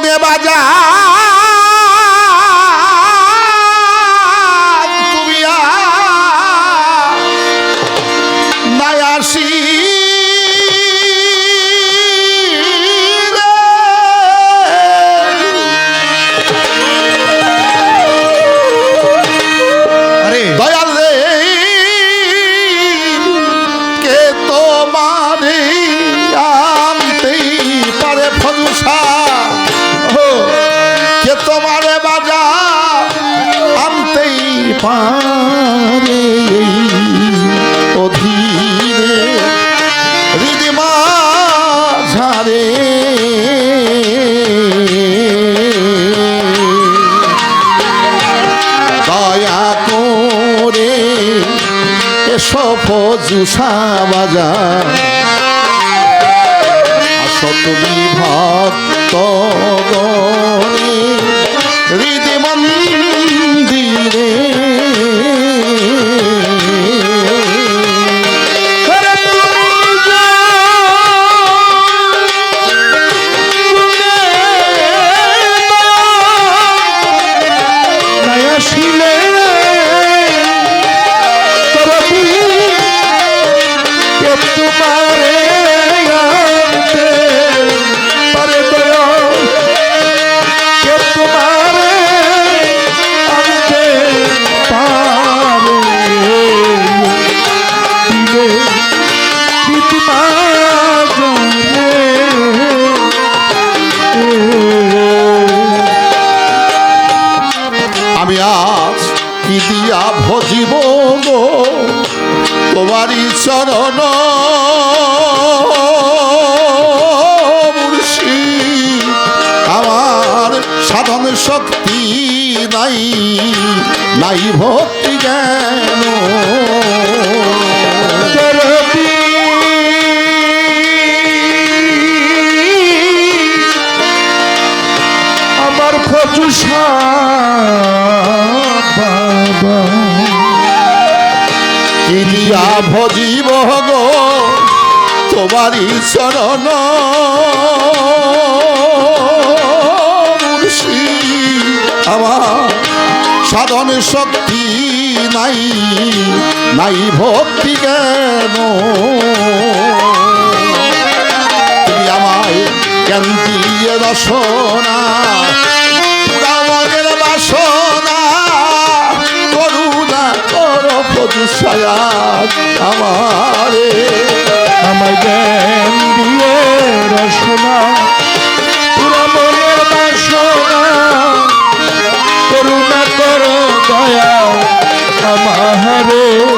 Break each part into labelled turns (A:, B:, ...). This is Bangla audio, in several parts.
A: ভরসা যা পারে অধীরে হৃদিমা ঝারে দয়া করে এসো ফজুসা বাজার আসো তুমি আমি আজ কি দিয়া ভজিব গো? তোমারই চরণ। আমার সাধন শক্তি নাই নাই ভক্তি জ্ঞান। দিয়া ভজিব গো চরণ। মুর্শিদ আমার সাধন শক্তি নাই নাই ভক্তি কেন? তুমি আমায় জ্ঞান দিয়ে রসনা পদুষায়াত আমারে।
B: আমার জ্ঞান দিয়ে রসনা। পুরা মনের বাসনা করুণা করো দয়া। আমারে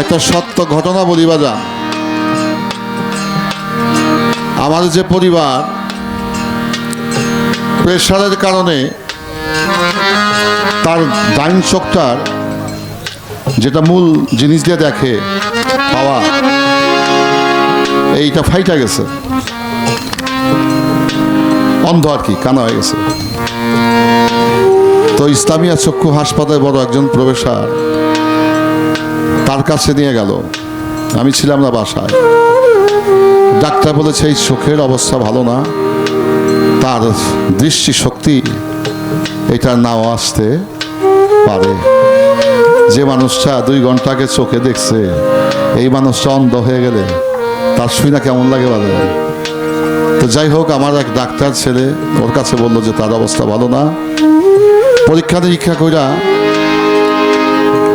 A: একটা সত্য ঘটনা বলিবা যা আমাদের যে পরিবার, প্রেশারের কারণে তার ডাইন চোখটার যেটা মূল জিনিস দিয়ে দেখে পাওয়া এইটা ফাইটা গেছে। অন্ধ আর কি, কানা হয়ে গেছে। তো ইসলামিয়া চক্ষু হাসপাতালে বড় একজন প্রফেসর তার কাছে নিয়ে গেল। আমি ছিলাম না বাসায়। ডাক্তার বলেছে, এই চোখের অবস্থা ভালো না। তার দৃষ্টি শক্তি এটা নাও আসতে পারে। যে মানুষটা দুই ঘন্টাকে চোখে দেখছে, এই মানুষটা অন্ধ হয়ে গেলে তার শুই না কেমন লাগে বলে? তো যাই হোক, আমার এক ডাক্তার ছেলে ওর কাছে বলল যে, তার অবস্থা ভালো না। পরীক্ষা নিরীক্ষা কইরা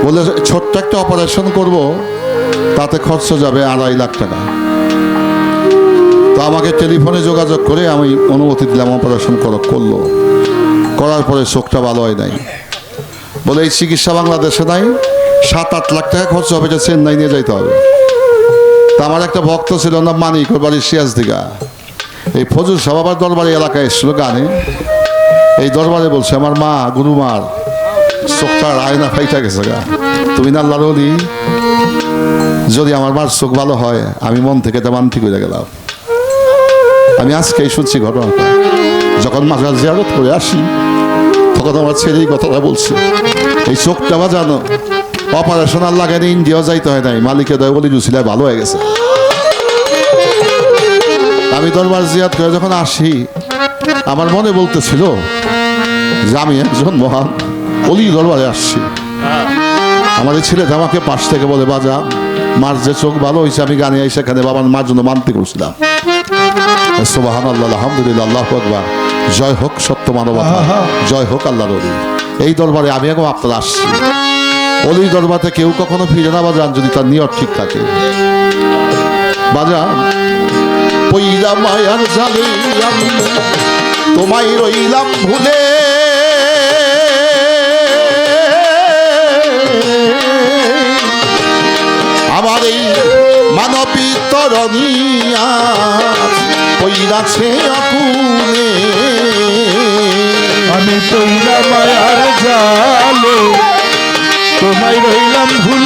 A: বলে ছোট্ট একটা অপারেশন করব, তাতে খরচ যাবে আড়াই লাখ টাকা। তো আমাকে টেলিফোনে যোগাযোগ করে আমি অনুমতি দিলাম অপারেশন কর, করল। করার পরে চোখটা ভালো হয় নাই। বলে, এই চিকিৎসা বাংলাদেশে নাই, সাত আট লাখ টাকা খরচ হবে, এটা চেন্নাই নিয়ে যাইতে হবে। তা আমার একটা ভক্ত ছিল না মানিক, ওর বাড়ির সিয়াজ দিঘা এই ফজুর সভাবার দরবারে এলাকায় এসেছিল গানে। এই দরবারে বলছে, আমার মা গুরুমার চোখটা আয়না ফাইটা গেছে গা। তুমি না আল্লাহর অলি, যদি আমার মার চোখ ভালো হয় আমি মন থেকে এটা মানতি করে গেলাম। আমি আজকেই শুনছি ঘটনাটা। যখন মাজার জিয়ারত করে আসি তখন আমার ছেলে এই কথাটা বলছে এই চোখটা বাজানো অপারেশন আর লাগানি ইন্ডিয়াও যাইতে হয় নাই। মালিকে দয় বলি রুচিলা ভালো হয়ে গেছে। আমি দরবার জিয়াত করে যখন আসি আমার মনে বলতেছিল যে আমি একজন মহান অলি দরবারে আসছি। আমার এই ছেলে আমাকে পাশ থেকে বলে বাজা মার যে চোখ ভালো হয়েছে আমি গানে আই সেখানে বাবার মার জন্য মানতে করছিলাম। সোবাহান আল্লাহ আলহামদুলিল্লাহ আল্লাহ আকবার। জয় হোক সত্য মানবতা জয় হোক আল্লাহ রবি এই দরবারে আমি এখন আপনার আসছি। অলির দরবারে কেউ কখনো ফিরে না বাজান যদি তার নিয়ত ঠিক থাকে। বাজান পইরা মায়ার জালে তোমায় রইলাম ভুলে। এই মানবী তরণিয়া পইরাছে
B: আমি তৈলা মায়ার জালে তোমায় রইলাম ভুলে।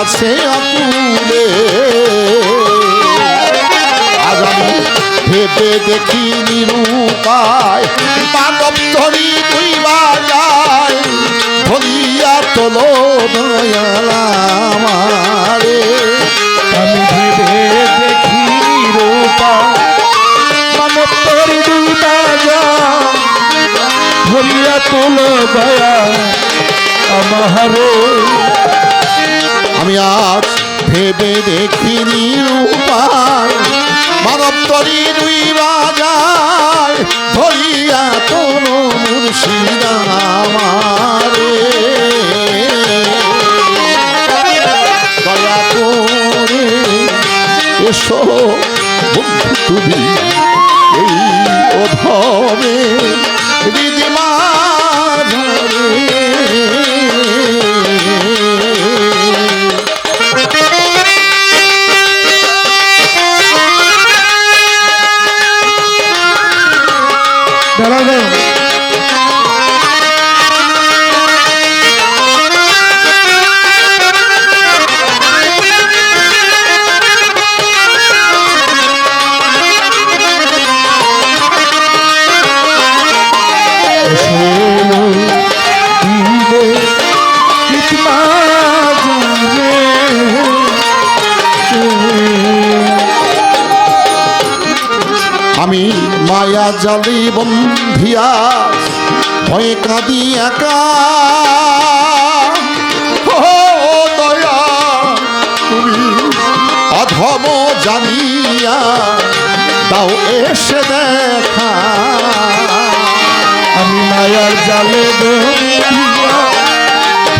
A: পইরাছে আকুলে। আজ আমি ভেবে দেখি নিরূপায় মানব ধরি বাজায় ধরিয়া তোলো দয়ালামারে
B: আমি ভেবে দেখি রূপা মানব তোর দুইটা যা ধরিয়া তোলো দয়া আমারে।
A: তরি দুই বাজায় ধরিয়া তোলো মুর্শিদামারে দয়া করে এসো তুমি। আমি মায়া জালি বন্ধিয়া, ভয়ে কাঁদি একা। দয়া, তুমি অধম জানিয়া তাও এসে দেখা।
B: আমি মায়ার জালে বন্ধিয়া,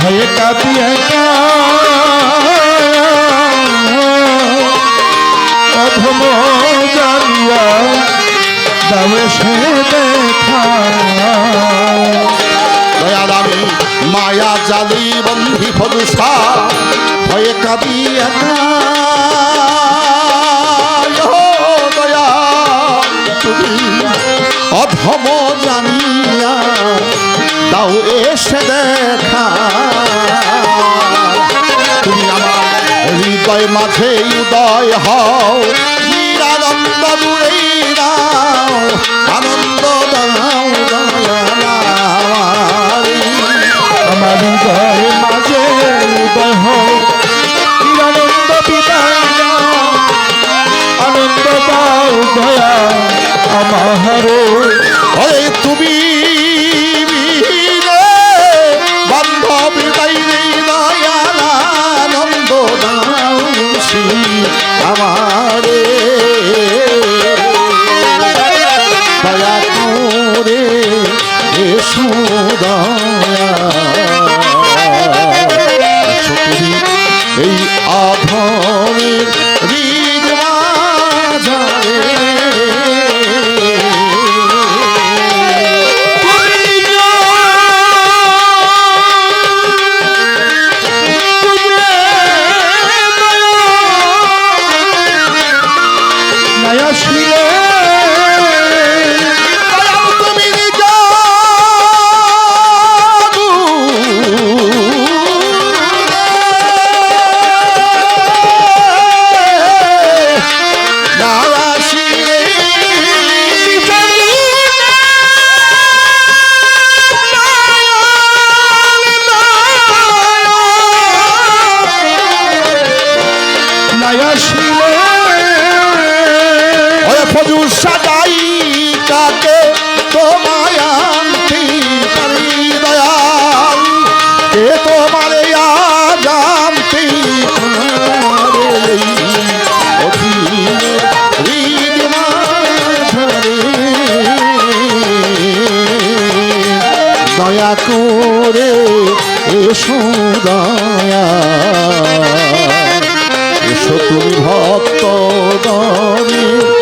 B: ভয়ে কাঁদি একা। অধম দাও সে দেখা।
A: দয়াল আমি মায়া জালি বন্ধি ফদুসা ভয়ে কাঁদি একা। দয়া, তুমি অধম জানিয়া দাও এসে দেখা। তুমি আমার হৃদয় মাঝে উদয় হও
B: দয়া
A: করে এসো দয়া। এসো তুমি ভক্ত দয়া